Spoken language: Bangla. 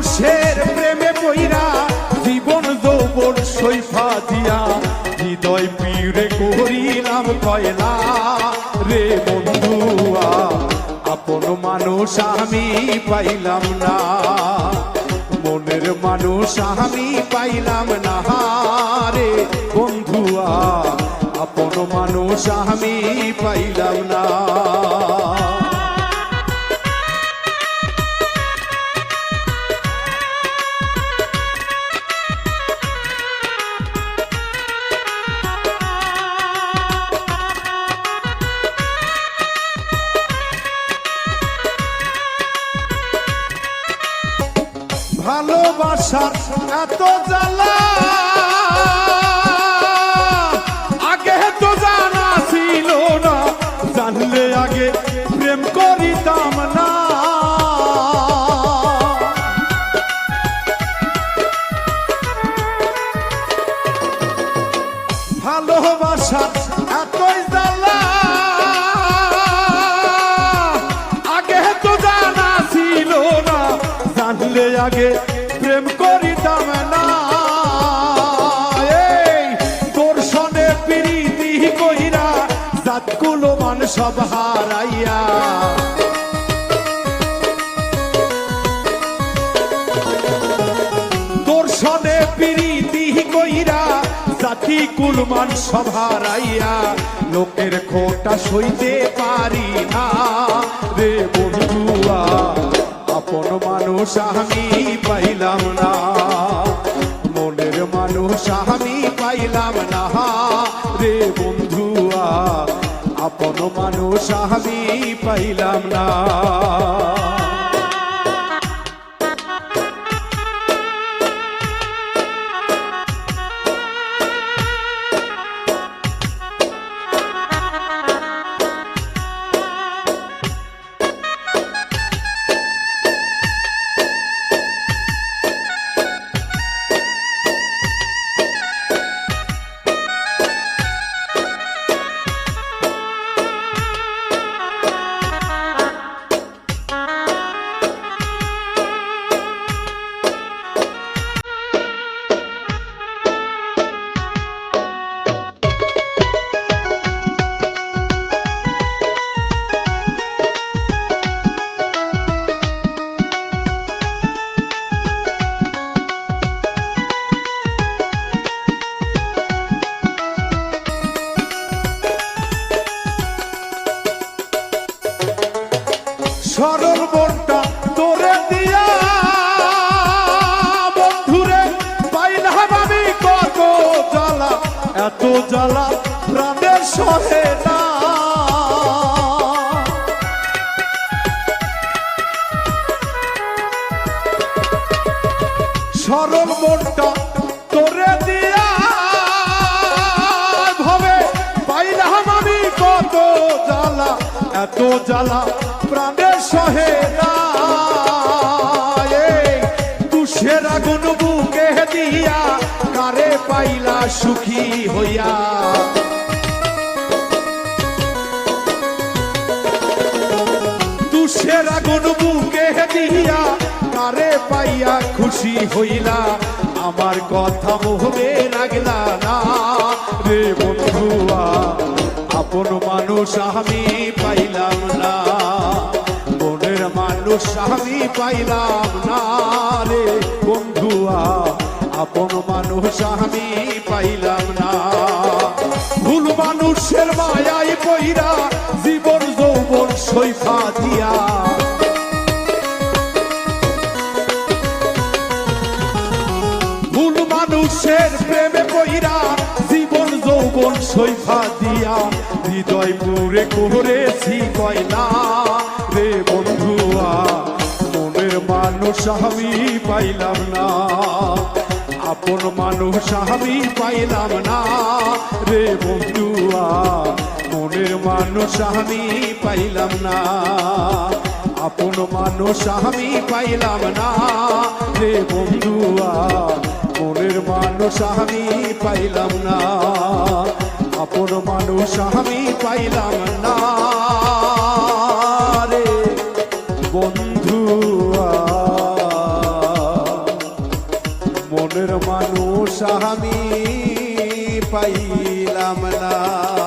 মানুষের প্রেমে পইরা জীবন যৌবন সৈফা দিয়া, হৃদয় পীড়ে করিলাম কয়লা। রে বন্ধুয়া আপন মানুষ আমি পাইলাম না। মনের মানুষ আমি পাইলাম না। রে বন্ধুয়া আপন মানুষ আমি পাইলাম না। ভালোবাসার এত জ্বালা। আগে তো জানা ছিল না, জানলে আগে প্রেম করিতাম না। ভালোবাসার এতই জানা ছিল না, জানলে আগে সব হারাইয়া। তোর সনে প্রীতি কইরা জাতি কুলমান সভারাইয়া লোকের খোটা সইতে পারি না রে বন্ধুয়া আপন মানুষ আমি পাইলাম না। মনের মানুষ আমি পাইলাম না। রে বন্ধুয়া, আপন মানুষ আমি পাইলাম না। সরল মনটা তোরে দিয়া। বন্ধুরে পাইলাম আমি কত জ্বালা, এত জ্বালা প্রাণের সহে সরল মনটা তোরে দিয়া। ভবে পাইলাম আমি কত জ্বালা, এত জ্বালা প্রাণের কারে পাইলা সুখী হইয়া? তুষের আগুন বুকে দিয়া কারে পাইয়া খুশি হইলা? আমার কথা মোহবে লাগলা না রে বন্ধুয়া, আপন মানুষ আমি পাইলাম না। মানুষ আমি পাইলাম না রে বন্ধুয়া, আপন মানুষ আমি পাইলাম না। ভুল মানুষের মায়াই পইরা জীবন যৌবন সৈফা দিয়া। ভুল মানুষের প্রেমে পইরা জীবন যৌবন সৈফা দিয়া। হৃদয় পুরে করেছি কয়লা রে মনের মানুষ আমি পাইলাম না। আপন মানুষ আমি পাইলাম না। রে বন্ধুয়া, মনের মানুষ আমি পাইলাম না। আপন মানুষ আমি পাইলাম না। রে বন্ধুয়া, মনের মানুষ আমি পাইলাম না। আপন মানুষ আমি পাইলাম না। মানুষ আমি পাইলাম না।